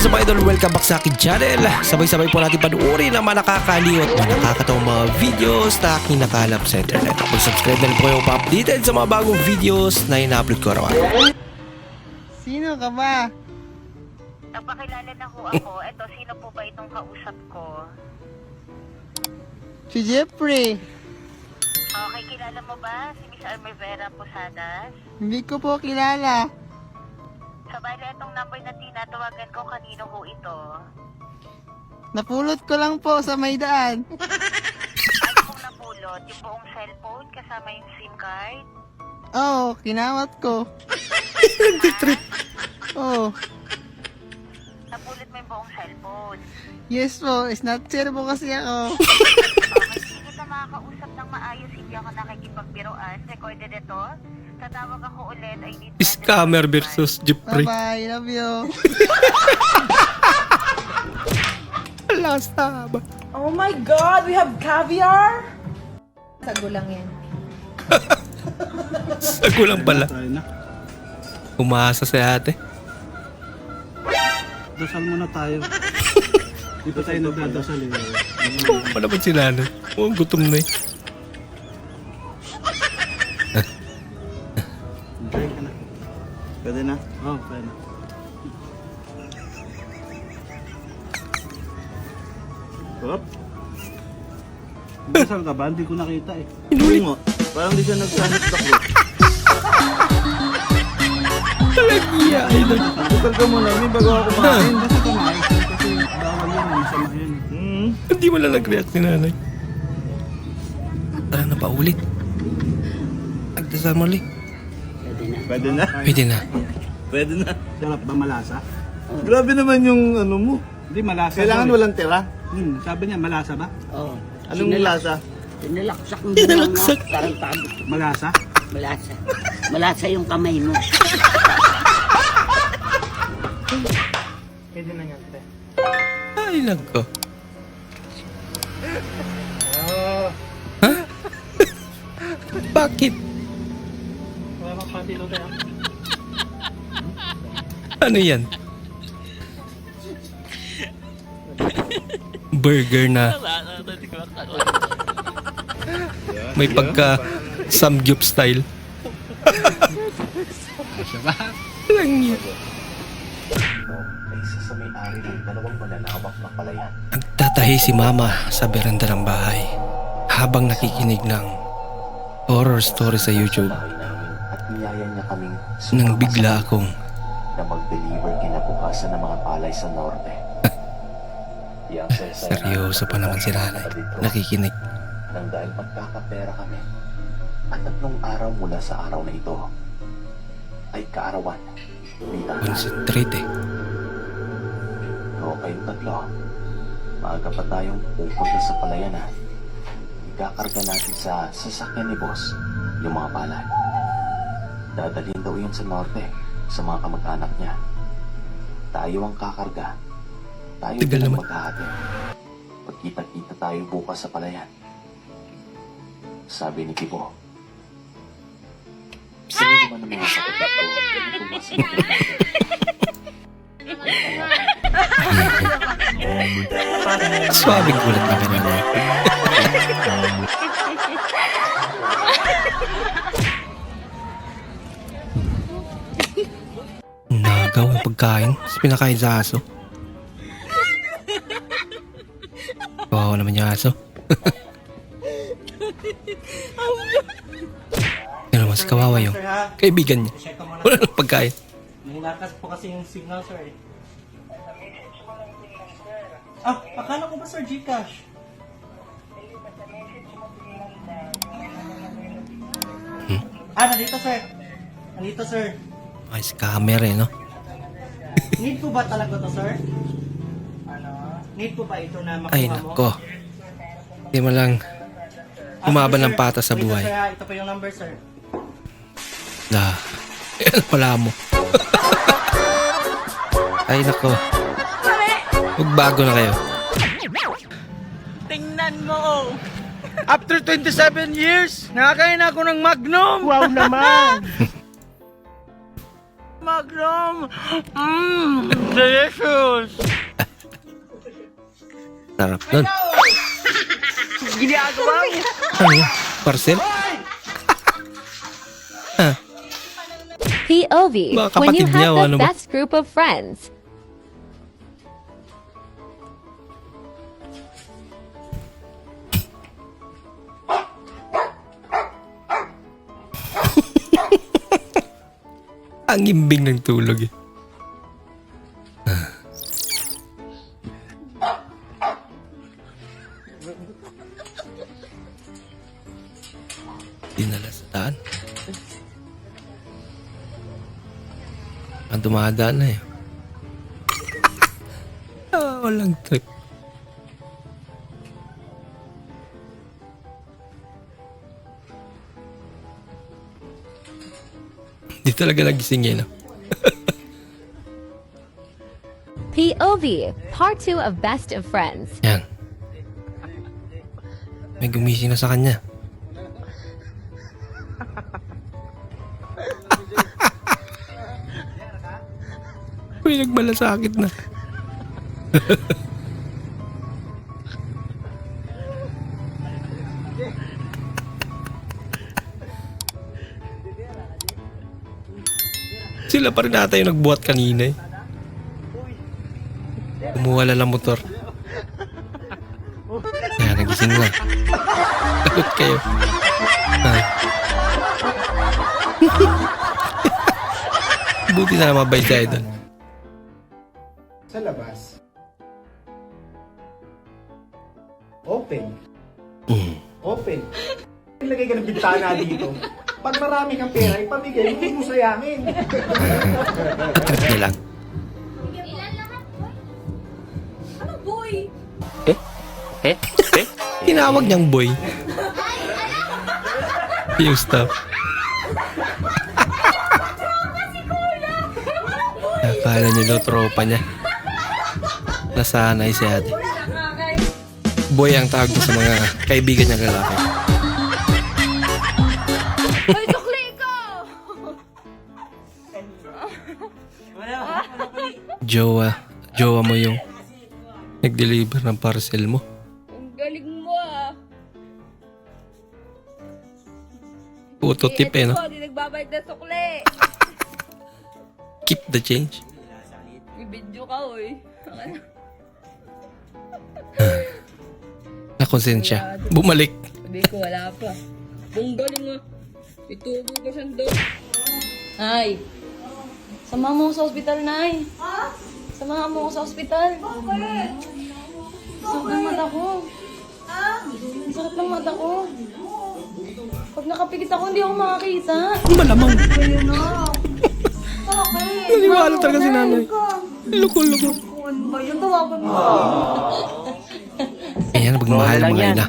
What's up idol? Welcome back sa akin channel. Sabay-sabay po natin panuorin ang mga nakakaliw at mga nakakatawang mga videos na aking nakalap sa internet. Mag-subscribe na rin po kayo pa-updated sa mga bagong videos na ina-upload ko araw-araw. Sino ka ba? Nagpakilala na ho ako. Eto, sino po ba itong kausap ko? Si Jeffrey. Okay, kilala mo ba si Miss Almevera Posadas? Hindi ko po kilala. Sa bali, itong number na tinatawagan ko, kanino ho ito? Napulot ko lang po sa may daan. Ano pong napulot? Yung buong cellphone kasama yung SIM card? Oo, oh, kinawat ko. Oo. Oh, Napulot mo yung buong cellphone. yes po. Snatcher po kasi ako. Okay, hindi kita makakausap ng maayos. Hindi ako nakikipagbiroan. Recorded ito. Tatawag ako ulit. I need Scammer versus Jeffrey. Bye-bye. Love you. Last time. Oh my God, we have caviar? Sago lang yan. Sago lang pala. Umasa si ate. Dasal muna tayo. Di pa tayo nagdadasal eh. Wala ba si nanay? Oh, gutom na eh. Pwede na? Oo, oh, pwede na. Hop. Dasal ka ba? Hindi ko nakita eh. Hindi mo. Parang di siya nagsanit sa ko. Talagiya. Tukal ka muna, may bago ako kumain. Basta kumain kasi bawal yun. Masama yun. Hmm. Hindi mo lang nag-react ni nanay. Tara na pa ulit. Nagdasal mo ulit. Pwede na. Pwede na. Pwede na. Sarap ba malasa? Grabe naman yung ano mo. Hindi, malasa. Kailangan daw eh. walang tira. Hmm, sabi niya, malasa ba? Oo. Anong lasa? Pinalaksak mo Pinalaksak. mga tarantado. Malasa? Malasa. Malasa yung kamay mo. Ay, nagko. Ha? Bakit? Ano yan? Burger na may pagka samgyup style. Lang yun. Nagtatahi si mama sa beranda ng bahay habang nakikinig ng horror story sa YouTube niyaya niya kaming nang bigla akong na mag-deliver kinabukasan ng mga palay sa norte. Seryoso pa naman si nanay. Nakikinig. nang dahil magkakapera kami at tatlong araw mula sa araw na ito ay kaarawan. Concentrate eh. O kayong tatlo, maaga pa tayong pupunta sa palayanan. Ikakarga natin sa sasakyan ni boss yung mga palay. Dadalhin daw yun sa norte sa mga kamag-anak niya. Tayo ang kakarga. Tayo Tagal ang naman. maghahati. Pagkita-kita tayo bukas sa palayan. Sabi ni Kibo. Sino naman ang mga kapatid ko? Kung masinigil natin. Swabing gulat na kanina. Nagaw ang pagkain. Pinakain sa aso. Kawawa naman yung aso. Yan naman si kawawa yung kaibigan niya. Wala nang pagkain. Hinakas po kasi yung signal, sir. eh. Ah, akala ko ba, sir, Gcash? Ah, nandito, sir. Nandito, sir. Ay, scammer eh, no? Need po ba talaga to, sir? Ano? Need po ba ito na makuha Ay, mo? nako. Hindi mo lang Ah, umaban sige, ng sir. patas sa buhay. Sir, ah, ito po yung number, sir. Na. Wala mo. Ay, nako. Magbago na kayo. Tingnan mo, After 27 years, nakakain ako ng Magnum. Wow naman. Magnum! Mmm! Delicious! Sarap nun. Ginagawa mo! Ano yun? Parcel? POV, Mga when you niya, have the ano best group of friends. Ang imbing ng tulog eh. Dinala sa daan. Ang dumadaan na eh. ah, walang trip. Talaga nagising eh, no? POV, part 2 of Best of Friends. Yan. May gumising na sa kanya. May nagmalasakit na. Sila pa rin ata yung nagbuhat kanina eh. Kumuha lang ng motor. Kaya nagising na. Takot kayo. Ah. Buti na mabay tayo doon. Sa labas. Open. Mm. Open. Ilagay ka ng bintana dito. Pag marami kang pera, ipamigay mo mo sayangin. Tatrip niya lang. Eh? Eh? Tinawag niyang boy. Yung stuff. Akala niya daw tropa niya. Nasanay si ate. Boy ang tawag niya sa mga kaibigan niyang lalaki. Jowa. Jowa mo yung nag-deliver ng parcel mo. Ang galing mo ah. Puto tip eh, no? Hindi nagbabalik na sukle. Keep the change. Video ka, oy. Nakonsensya. Bumalik. Sabi ko, wala pa. Ang galing ah. Itubo ko siyang doon. Ay. Sama mo ko sa ospital, Nay. Ha? Sama mo ko sa ospital. Bakit? Sakit ng mata ko. Ha? Sakit ng mata ko. Pag nakapikit ako, hindi ako makakita. Malamang. Bakit? Naniwala talaga si nanay. Loko-loko. Ano ba yun? Tawagan mo. Ayan, magmahal mga ina.